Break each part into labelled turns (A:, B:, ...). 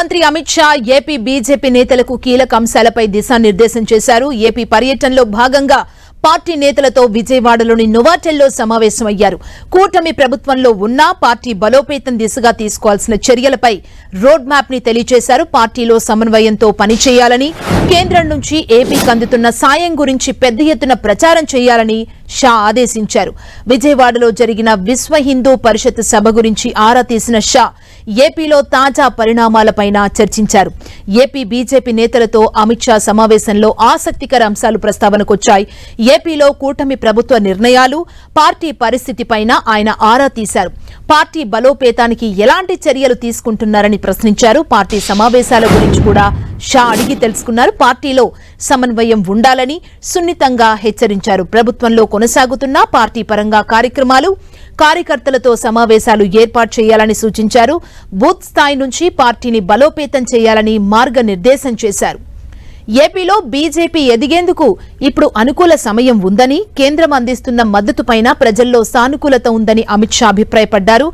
A: మంత్రి Amit Shah AP BJP నేతలకు కీలక అంశాలపై దిశానిర్దేశం చేశారు. ఏపీ పర్యటనలో భాగంగా పార్టీ నేతలతో విజయవాడలోని నోవాటెల్లో సమావేశమయ్యారు. కూటమి ప్రభుత్వంలో ఉన్నా పార్టీ బలోపేతం దిశగా తీసుకోవాల్సిన చర్యలపై రోడ్ మ్యాప్ని తెలియజేశారు. పార్టీలో సమన్వయంతో పనిచేయాలని కేంద్రం నుంచి ఏపీకి అందుతున్న సాయం గురించి పెద్ద ఎత్తున ప్రచారం చేయాలని షా ఆదేశించారు. విజయవాడలో జరిగిన విశ్వ హిందూ పరిషత్ సభ గురించి ఆరా తీసిన షా ఏపీలో తాజా పరిణామాలపైన చర్చించారు. ఏపీ బీజేపీ నేతలతో అమిత్ షా సమావేశంలో ఆసక్తికర అంశాలు ప్రస్తావనకొచ్చాయి. ఏపీలో కూటమి ప్రభుత్వ నిర్ణయాలు పార్టీ పరిస్థితిపైన ఆయన ఆరా తీశారు. పార్టీ బలోపేతానికి ఎలాంటి చర్యలు తీసుకుంటున్నారని ప్రశ్నించారు. పార్టీ సమావేశాల గురించి కూడా షా అడిగి తెలుసుకున్నారు. పార్టీలో సమన్వయం ఉండాలని సున్నితంగా హెచ్చరించారు. ప్రభుత్వంలో కొనసాగుతున్న పార్టీ పరంగా కార్యక్రమాలు కార్యకర్తలతో సమావేశాలు ఏర్పాటు చేయాలని సూచించారు. బూత్ స్థాయి నుంచి పార్టీని బలోపేతం చేయాలని మార్గనిర్దేశం చేశారు. ఏపీలో బీజేపీ ఎదిగేందుకు ఇప్పుడు అనుకూల సమయం ఉందని కేంద్రం అందిస్తున్న మద్దతుపైన ప్రజల్లో సానుకూలత ఉందని అమిత్ షా అభిప్రాయపడ్డారు.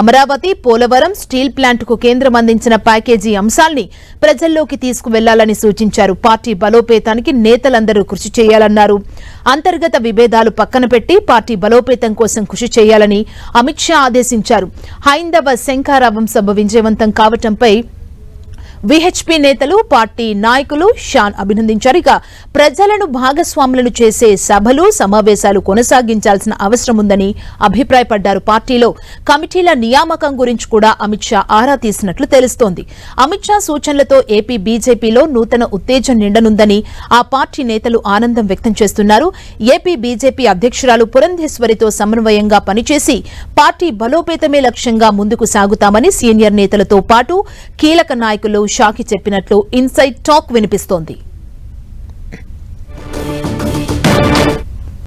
A: అమరావతి పోలవరం స్టీల్ ప్లాంట్కు కేంద్రం అందించిన ప్యాకేజీ అంశాల్ని ప్రజల్లోకి తీసుకువెళ్ళాలని సూచించారు. పార్టీ బలోపేతానికి నేతలందరూ కృషి చేయాలన్నారు. అంతర్గత విభేదాలు పక్కన పెట్టి పార్టీ బలోపేతం కోసం కృషి చేయాలని అమిత్ షా ఆదేశించారు. హైందవ శంఖారావం సభ విజయవంతం కావటంపై విహెచ్పి నేతలు పార్టీ నాయకులు షాన్ అభినందించారు. ఇక ప్రజలను భాగస్వాములను చేసే సభలు సమావేశాలు కొనసాగించాల్సిన అవసరం ఉందని అభిప్రాయపడ్డారు పార్టీలో. కమిటీల నియామకం గురించి కూడా అమిత్ షా ఆరా తీసినట్లు తెలుస్తోంది. అమిత్ షా సూచనలతో ఏపీ బీజేపీలో నూతన ఉత్తేజం నిండనుందని ఆ పార్టీ నేతలు ఆనందం వ్యక్తం చేస్తున్నారు. ఏపీ బీజేపీ అధ్యక్షురాలు పురంధేశ్వరితో సమన్వయంగా పనిచేసి పార్టీ బలోపేతమే లక్ష్యంగా ముందుకు సాగుతామని సీనియర్ నేతలతో పాటు కీలక నాయకులు షాకి చెప్పినట్లు ఇన్సైడ్ టాక్ వినిపిస్తోంది.